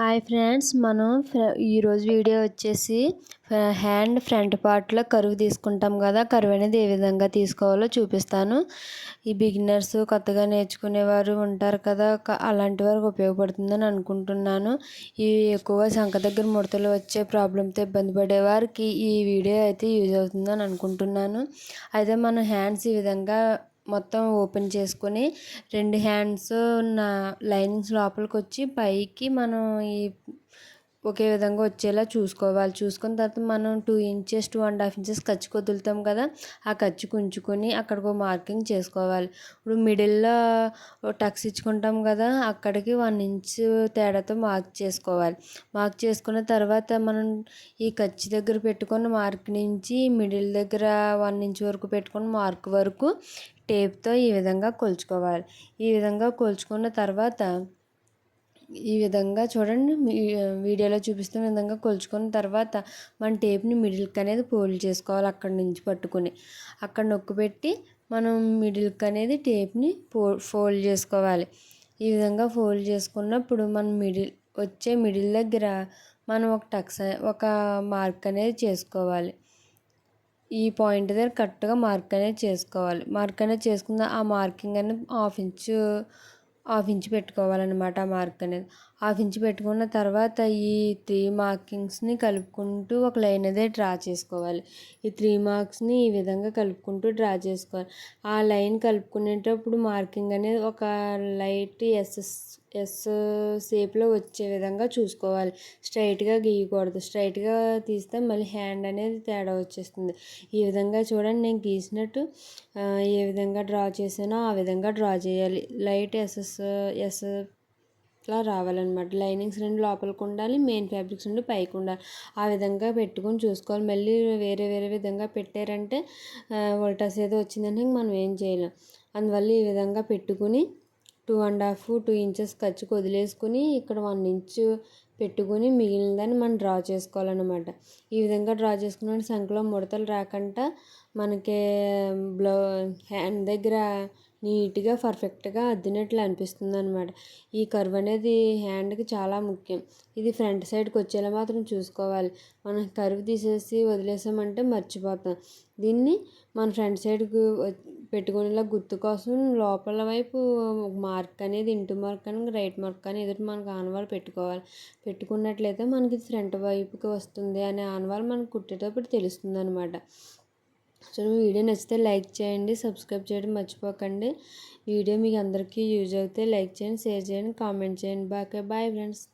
Hi friends మనం ఈరోజు video వచ్చేసి హ్యాండ్ ఫ్రంట్ పార్ట్లో కరువు తీసుకుంటాం కదా కరువు అనేది ఏ విధంగా తీసుకోవాలో చూపిస్తాను. ఈ బిగినర్స్ కొత్తగా నేర్చుకునేవారు ఉంటారు కదా అలాంటి వారికి ఉపయోగపడుతుందని అనుకుంటున్నాను. ఈ ఎక్కువగా శంఖ దగ్గర ముడతలు వచ్చే ప్రాబ్లంతో ఇబ్బంది పడే వారికి ఈ వీడియో అయితే యూజ్ అవుతుందని అనుకుంటున్నాను. అయితే మనం హ్యాండ్స్ ఈ విధంగా మొత్తం ఓపెన్ చేసుకొని రెండు హ్యాండ్స్ నా లైనింగ్స్ లోపలికి వచ్చి పైకి మనం ఈ ఒకే విధంగా వచ్చేలా చూసుకోవాలి. చూసుకున్న తర్వాత మనం two inches two and half inches ఖర్చు వదులుతాం కదా ఆ ఖర్చు ఉంచుకొని అక్కడికి ఒక మార్కింగ్ చేసుకోవాలి. ఇప్పుడు మిడిల్లో టక్స్ ఇచ్చుకుంటాం కదా అక్కడికి వన్ ఇంచ్ తేడాతో మార్క్ చేసుకోవాలి. మార్క్ చేసుకున్న తర్వాత మనం ఈ ఖర్చు దగ్గర పెట్టుకున్న మార్క్ నుంచి మిడిల్ దగ్గర వన్ ఇంచ్ వరకు పెట్టుకున్న మార్క్ వరకు టేప్తో ఈ విధంగా కొలుచుకోవాలి. ఈ విధంగా కొలుచుకున్న తర్వాత ఈ విధంగా చూడండి. వీడియోలో చూపిస్తున్న విధంగా కొలుచుకున్న తర్వాత మన టేప్ని మిడిల్కి అనేది ఫోల్డ్ చేసుకోవాలి అక్కడి నుంచి పట్టుకుని. అక్కడ నొక్కు పెట్టి మనం మిడిల్కి అనేది టేప్ని పో ఫోల్డ్ చేసుకోవాలి. ఈ విధంగా ఫోల్డ్ చేసుకున్నప్పుడు మనం మిడిల్ వచ్చే మిడిల్ దగ్గర మనం ఒక టక్స్ ఒక మార్క్ అనేది చేసుకోవాలి. ఈ పాయింట్ దగ్గర కరెక్ట్గా మార్క్ అనేది చేసుకోవాలి. మార్క్ అనేది చేసుకున్న ఆ మార్కింగ్ అనేది హాఫ్ ఇంచు హాఫ్ ఇంచ్ పెట్టుకోవాలన్నమాట ఆ మార్క్ అనేది. హాఫ్ ఇంచ్ పెట్టుకున్న తర్వాత ఈ త్రీ మార్కింగ్స్ని కలుపుకుంటూ ఒక లైన్ అదే డ్రా చేసుకోవాలి. ఈ త్రీ మార్క్స్ని ఈ విధంగా కలుపుకుంటూ డ్రా చేసుకోవాలి. ఆ లైన్ కలుపుకునేటప్పుడు మార్కింగ్ అనేది ఒక లైట్ ఎస్ఎస్ ఎస్ షేప్లో వచ్చే విధంగా చూసుకోవాలి. స్ట్రైట్గా గీయకూడదు. స్ట్రైట్గా తీస్తే మళ్ళీ హ్యాండ్ అనేది తేడా వచ్చేస్తుంది. ఈ విధంగా చూడండి నేను గీసినట్టు ఏ విధంగా డ్రా చేసానో ఆ విధంగా డ్రా చేయాలి. లైట్ ఎస్ఎస్ ఎస్ లా రావాలన్నమాట. లైనింగ్స్ రెండు లోపలికి ఉండాలి మెయిన్ ఫ్యాబ్రిక్స్ రెండు పైకి ఉండాలి. ఆ విధంగా పెట్టుకొని చూసుకోవాలి. మళ్ళీ వేరే వేరే విధంగా పెట్టారంటే ఉల్టాస్ ఏదో వచ్చిందంటే మనం ఏం చేయలేం. అందువల్ల ఈ విధంగా పెట్టుకుని two and half two inches ఖర్చుకు వదిలేసుకుని ఇక్కడ వన్ ఇంచ్ పెట్టుకుని మిగిలిన దాన్ని మనం డ్రా చేసుకోవాలన్నమాట. ఈ విధంగా డ్రా చేసుకున్న సంఖ్యలో ముడతలు రాకుండా మనకి బ్లౌ హ్యాండ్ దగ్గర నీట్గా పర్ఫెక్ట్గా అద్దినట్లు అనిపిస్తుంది అనమాట ఈ కర్వ్ అనేది హ్యాండ్కి చాలా ముఖ్యం. ఇది ఫ్రంట్ సైడ్కి వచ్చేలా మాత్రం చూసుకోవాలి. మనం కర్వ్ తీసేసి వదిలేసామంటే మర్చిపోతాం. దీన్ని మన ఫ్రంట్ సైడ్కి పెట్టుకునేలా గుర్తు కోసం లోపల వైపు మార్క్ అనేది ఇంటూ మార్క్ అని రైట్ మార్క్ అని ఎదుటి మనకు ఆనవాలు పెట్టుకోవాలి. పెట్టుకున్నట్లయితే మనకి ఫ్రంట్ వైపుకి వస్తుంది అనే ఆనవాలు మనకు కుట్టేటప్పుడు తెలుస్తుంది అనమాట సో వీడియో నచ్చితే లైక్ చేయండి సబ్స్క్రైబ్ చేయడం మర్చిపోకండి. వీడియో మీకు అందరికీ యూజ్ అవుతే లైక్ చేయండి షేర్ చేయండి కామెంట్ చేయండి. బాగా బాయ్ ఫ్రెండ్స్.